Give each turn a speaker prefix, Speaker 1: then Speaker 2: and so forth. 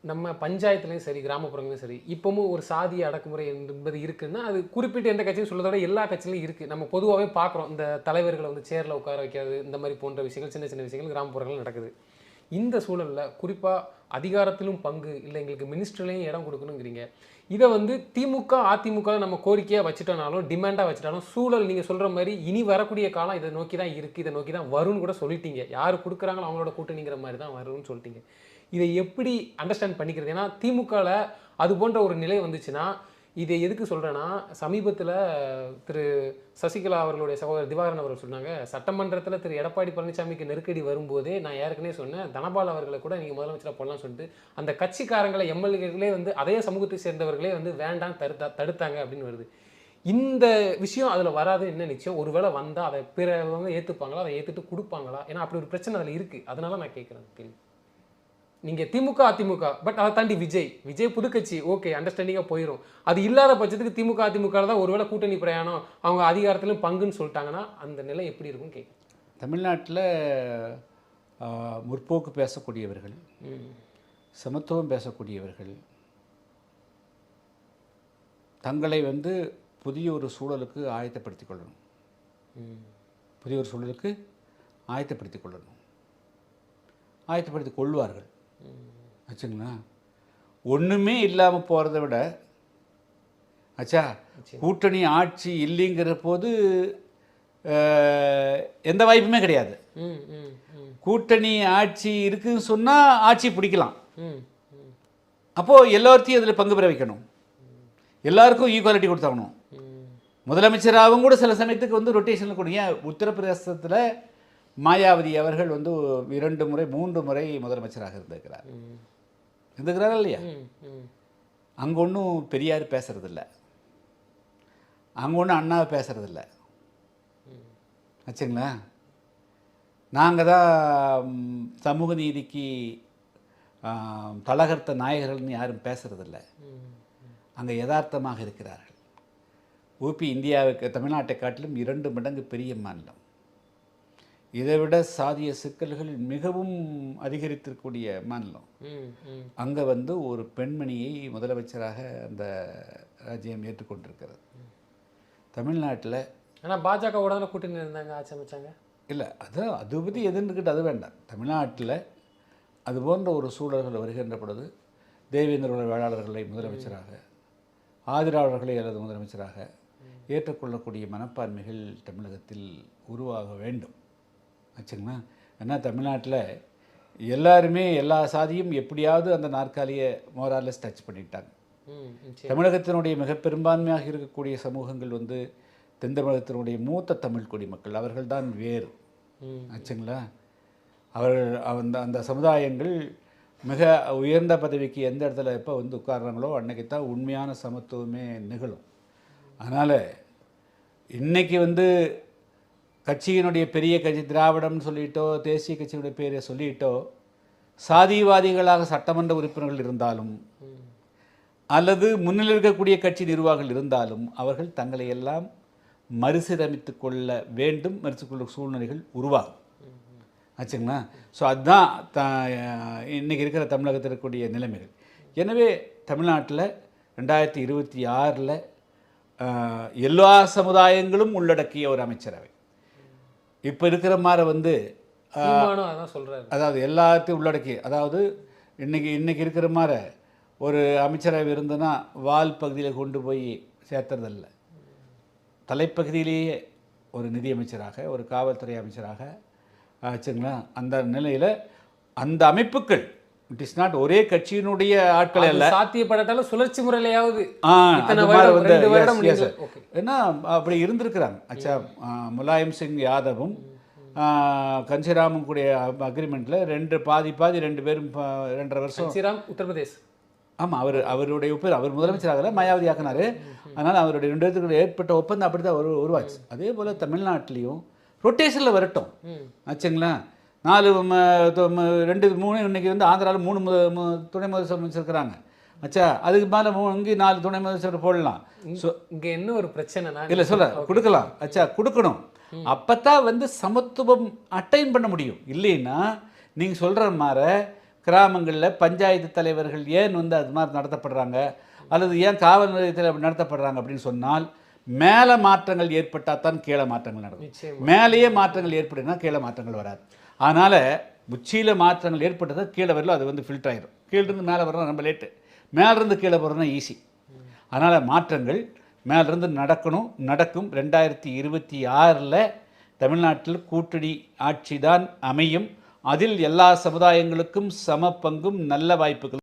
Speaker 1: நம்ம பஞ்சாயத்துலையும் சரி கிராமப்புறங்களையும் சரி இப்பவும் ஒரு சாதி அடக்குமுறை என்பது இருக்குதுன்னா அது குறிப்பிட்டு எந்த கட்சியும் சொல்றதோட எல்லா கட்சியிலும் இருக்குது நம்ம பொதுவாகவே பார்க்குறோம் இந்த தலைவர்களை வந்து சேரில் உட்கார வைக்கிறது இந்த மாதிரி போன்ற விஷயங்கள் சின்ன சின்ன விஷயங்கள் கிராமப்புறங்கள் நடக்குது. இந்த சூழலில் குறிப்பாக அதிகாரத்திலும் பங்கு இல்லை எங்களுக்கு மினிஸ்டர்லேயும் இடம் கொடுக்கணுங்கிறீங்க. இதை வந்து திமுக அதிமுக நம்ம கோரிக்கையாக வச்சுட்டோனாலும் டிமாண்டாக வச்சுட்டாலும் சூழல் நீங்கள் சொல்கிற மாதிரி இனி வரக்கூடிய காலம் இதை நோக்கி தான் இருக்குது இதை நோக்கி தான் வரும்னு கூட சொல்லிட்டீங்க. யார் கொடுக்குறாங்களோ அவங்களோட கூட்டணிங்கிற மாதிரி தான் வரும்னு சொல்லிட்டீங்க. இதை எப்படி அண்டர்ஸ்டாண்ட் பண்ணிக்கிறது? ஏன்னா திமுகவில் அது போன்ற ஒரு நிலை வந்துச்சுன்னா இதை எதுக்கு சொல்கிறேன்னா சமீபத்தில் திரு சசிகலா அவர்களுடைய சகோதரர் திவாகரன் அவர்கள் சொன்னாங்க சட்டமன்றத்தில் திரு எடப்பாடி பழனிசாமிக்கு நெருக்கடி வரும்போதே நான் ஏற்கனவே சொன்னேன் தனபால் அவர்களை கூட நீங்கள் முதலமைச்சராக போடலாம் சொல்லிட்டு அந்த கட்சிக்காரங்களை எம்எல்ஏகளே வந்து அதே சமூகத்தை சேர்ந்தவர்களே வந்து வேண்டாம் தடுத்தா தடுத்தாங்க அப்படின்னு வருது. இந்த விஷயம் அதில் வராது என்ன நிச்சயம்? ஒருவேளை வந்தால் அதை பிறவங்க ஏற்றுப்பாங்களா அதை ஏற்றுட்டு கொடுப்பாங்களா? ஏன்னா அப்படி ஒரு பிரச்சனை அதில் இருக்குது அதனால நான் கேட்குறேன் கேள்வி நீங்கள் திமுக அதிமுக பட் அதை தாண்டி விஜய். விஜய் புதுக்கட்சி ஓகே அண்டர்ஸ்டாண்டிங்காக போயிடும் அது இல்லாத பட்சத்துக்கு திமுக அதிமுக தான் ஒருவேளை கூட்டணி பிரயாணம் அவங்க அதிகாரத்திலும் பங்குன்னு சொல்லிட்டாங்கன்னா அந்த நிலை எப்படி இருக்கும் கேட்குறேன்.
Speaker 2: தமிழ்நாட்டில் முற்போக்கு பேசக்கூடியவர்கள் சமத்துவம் பேசக்கூடியவர்கள் தங்களை வந்து புதிய ஒரு சூழலுக்கு ஆயத்தப்படுத்திக் கொள்ளணும். புதிய ஒரு சூழலுக்கு ஆயத்தப்படுத்திக் கொள்ளணும். ஆயத்தப்படுத்திக் கொள்வார்கள். ஆச்சுங்களா ஒன்றுமே இல்லாமல் போகிறத விட ஆச்சா கூட்டணி ஆட்சி இல்லைங்கிற போது எந்த வாய்ப்புமே கிடையாது. கூட்டணி ஆட்சி இருக்குன்னு சொன்னால் ஆட்சி பிடிக்கலாம். அப்போது எல்லாத்தையும் அதில் பங்கு பெற வைக்கணும் எல்லாருக்கும் ஈக்குவாலிட்டி கொடுத்தாகணும். முதலமைச்சராகவும் கூட சில சமயத்துக்கு வந்து ரொட்டேஷனில் கொடுங்க. ஏன் உத்தரப்பிரதேசத்தில் மாயாவதி அவர்கள் வந்து இரண்டு முறை மூன்று முறை முதலமைச்சராக இருந்திருக்கிறார்.
Speaker 1: ம்.
Speaker 2: இருந்திருக்கிறாரா இல்லையா? அங்கே ஒன்றும் பெரியார் பேசுறதில்ல. அங்கே ஒன்றும் அண்ணாவை பேசுறதில்ல. ஆச்சுங்களா நாங்கள் தான் சமூக நீதிக்கு தலகர்த்த நாயகர்கள்னு யாரும் பேசுறதில்ல. அங்கே யதார்த்தமாக இருக்கிறார்கள். ஊபி இந்தியாவுக்கு தமிழ்நாட்டை காட்டிலும் இரண்டு மடங்கு பெரிய மாநிலம். இதை விட சாதிய சிக்கல்கள் மிகவும் அதிகரித்திருக்கக்கூடிய மாநிலம். அங்கே வந்து ஒரு பெண்மணியை முதலமைச்சராக அந்த ராஜ்யம் ஏற்றுக்கொண்டிருக்கிறது. தமிழ்நாட்டில்
Speaker 1: ஆனால் பாஜகவோட தானே கூட்டணி இருந்தாங்க ஆட்சி அமைச்சாங்க
Speaker 2: இல்லை அது அது பற்றி எதுன்னுக்கிட்டு அது வேண்டாம். தமிழ்நாட்டில் அது போன்ற ஒரு சூழல்கள் வருகின்ற பொழுது தேவேந்திர குல வேளாளர்களை முதலமைச்சராக ஆதிராளர்களை அல்லது முதலமைச்சராக ஏற்றுக்கொள்ளக்கூடிய மனப்பான்மைகள் தமிழகத்தில் உருவாக வேண்டும். ஆச்சுங்களா ஏன்னா தமிழ்நாட்டில் எல்லாருமே எல்லா சாதியும் எப்படியாவது அந்த நாற்காலியை மோராலஸ் டச் பண்ணிட்டாங்க. தமிழகத்தினுடைய மிக பெரும்பான்மையாக இருக்கக்கூடிய சமூகங்கள் வந்து தென் தமிழகத்தினுடைய மூத்த தமிழ் குடிமக்கள். அவர்கள்தான் வேறு.
Speaker 1: ம்
Speaker 2: ஆச்சுங்களா அவர்கள் அந்த அந்த சமுதாயங்கள் மிக உயர்ந்த பதவிக்கு எந்த இடத்துல எப்போ வந்து உட்கார்றாங்களோ அன்னைக்கு தான் உண்மையான சமத்துவமே நிகழும். அதனால் இன்னைக்கு வந்து கட்சியினுடைய பெரிய கட்சி திராவிடம்னு சொல்லிட்டோ தேசிய கட்சியினுடைய பேரை சொல்லிட்டோ சாதிவாதிகளாக சட்டமன்ற உறுப்பினர்கள் இருந்தாலும் அல்லது முன்னில் இருக்கக்கூடிய கட்சி நிர்வாகிகள் இருந்தாலும் அவர்கள் தங்களை எல்லாம் மறுசீரமைத்து கொள்ள வேண்டும் மறுத்துக்கொள்ள சூழ்நிலைகள் உருவாகும். ஆச்சுங்களா? ஸோ அதுதான் த இன்றைக்கி இருக்கிற தமிழகத்தில் இருக்கக்கூடிய நிலைமைகள். எனவே தமிழ்நாட்டில் ரெண்டாயிரத்தி இருபத்தி ஆறில் எல்லா சமுதாயங்களும் உள்ளடக்கிய ஒரு அமைச்சரவை. இப்போ இருக்கிற மாதிரி வந்து
Speaker 1: சொல்றாரு.
Speaker 2: அதாவது எல்லாத்தையும் உள்ளடக்கி அதாவது இன்னைக்கு இன்னைக்கு இருக்கிற மாதிரி ஒரு அமைச்சரவை இருந்ததுன்னா வால் பகுதியில் கொண்டு போய் சேர்த்துறதில்ல. தலைப்பகுதியிலேயே ஒரு நிதியமைச்சராக ஒரு காவல்துறை அமைச்சராக ஆச்சுங்களா அந்த நிலையில் அந்த அமைப்புகள் இட் இஸ் நாட் ஒரே கட்சியினுடைய ஆட்கள் அல்ல.
Speaker 1: சாத்தியப்படாட்டாலும் சுழற்சி முறையிலையாவது
Speaker 2: வந்து. ஏன்னா அப்படி இருந்திருக்கிறாங்க. அச்சா முலாயம் சிங் யாதவும் கன்சிராமும் கூடிய அக்ரிமெண்ட்டில் ரெண்டு பாதி பாதி ரெண்டு பேரும் ரெண்டரை வருஷம்
Speaker 1: ஸ்ரீராம் உத்தரப்பிரதேஷ்.
Speaker 2: ஆமாம் அவர் அவருடைய ஒப்பந்தம் அவர் முதலமைச்சராகல மாயாவதி ஆக்கினாரு அதனால் அவருடைய ரெண்டு பேருக்கு ஏற்பட்ட ஒப்பந்தம் அப்படி தான் உரு உருவாச்சு. அதே போல் தமிழ்நாட்டிலையும் ரொட்டேஷனில் வரட்டும். ஆச்சுங்களா? நாலு ரெண்டு மூணு இன்னைக்கு வந்து ஆந்திராவில் மூணு துணை முதலமைச்சர் இருக்கிறாங்க அச்சா அதுக்கு மேலே இங்கே நாலு துணை முதலமைச்சர் போடலாம். ஸோ
Speaker 1: இங்க என்ன ஒரு பிரச்சனைனா?
Speaker 2: இல்லை சொல்ல கொடுக்கலாம். அச்சா கொடுக்கணும். அப்பதான் வந்து சமத்துவம் அட்டைன் பண்ண முடியும். இல்லைன்னா நீங்கள் சொல்கிற மாதிரி கிராமங்களில் பஞ்சாயத்து தலைவர்கள் ஏன் வந்து அது மாதிரி நடத்தப்படுறாங்க? அல்லது ஏன் காவல் நிலையத்தில் அப்படி நடத்தப்படுறாங்க அப்படின்னு சொன்னால் மேலே மாற்றங்கள் ஏற்பட்டால் தான் கீழே மாற்றங்கள் நடக்கும். மேலேயே மாற்றங்கள் ஏற்படுனா கீழே மாற்றங்கள் வராது. அதனால் உச்சியில் மாற்றங்கள் ஏற்பட்டது கீழே வரல அது வந்து ஃபில்டர் ஆகிடும் கீழிருந்து மேலே வரணும் ரொம்ப லேட்டு மேலேருந்து கீழே வரணும் ஈஸி அதனால் மாற்றங்கள் மேலேருந்து நடக்கணும் நடக்கும். ரெண்டாயிரத்தி இருபத்தி ஆறில் தமிழ்நாட்டில் கூட்டணி ஆட்சி தான் அமையும். அதில் எல்லா சமுதாயங்களுக்கும் சம பங்கும் நல்ல வாய்ப்புகள்